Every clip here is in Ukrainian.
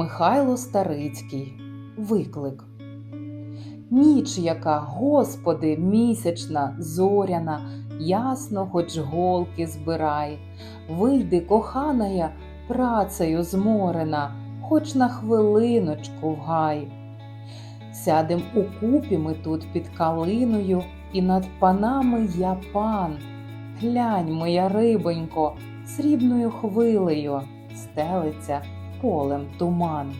Михайло Старицький. Виклик. Ніч, яка, Господи, місячна, зоряна, ясно, хоч голки збирай. Вийди, коханая, працею зморена, хоч на хвилиночку в гай. Сядем у купі ми тут під калиною, і над панами я пан. Глянь, моя рибонько, срібною хвилею стелиться полем туман.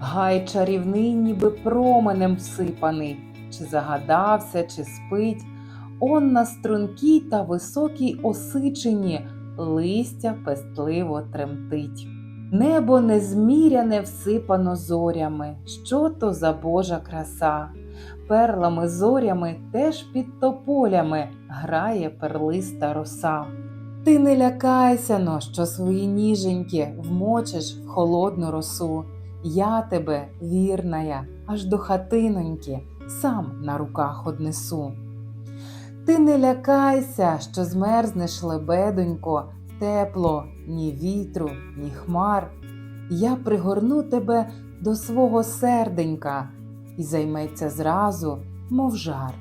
Гай чарівний, ніби променем всипаний, чи загадався, чи спить, он на стрункій та високій осичині листя пестливо тремтить. Небо незміряне всипано зорями, що то за Божа краса. Перлами зорями теж під тополями грає перлиста роса. Ти не лякайся но, що свої ніженьки вмочиш в холодну росу. Я тебе, вірная, аж до хатиноньки, сам на руках однесу. Ти не лякайся, що змерзнеш лебедонько, тепло, ні вітру, ні хмар. Я пригорну тебе до свого серденька і займеться зразу, мов жар.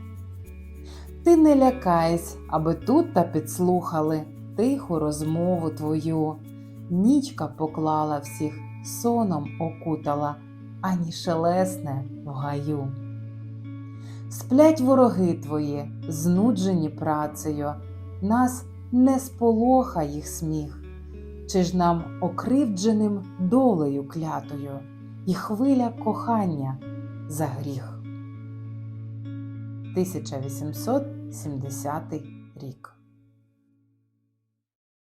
Ти не лякайсь, аби тут та підслухали тиху розмову твою. Нічка поклала всіх, соном окутала, ані шелесне в гаю. Сплять вороги твої, знуджені працею, нас не сполоха їх сміх, чи ж нам окривдженим долею клятою, і хвиля кохання за гріх. 1870 рік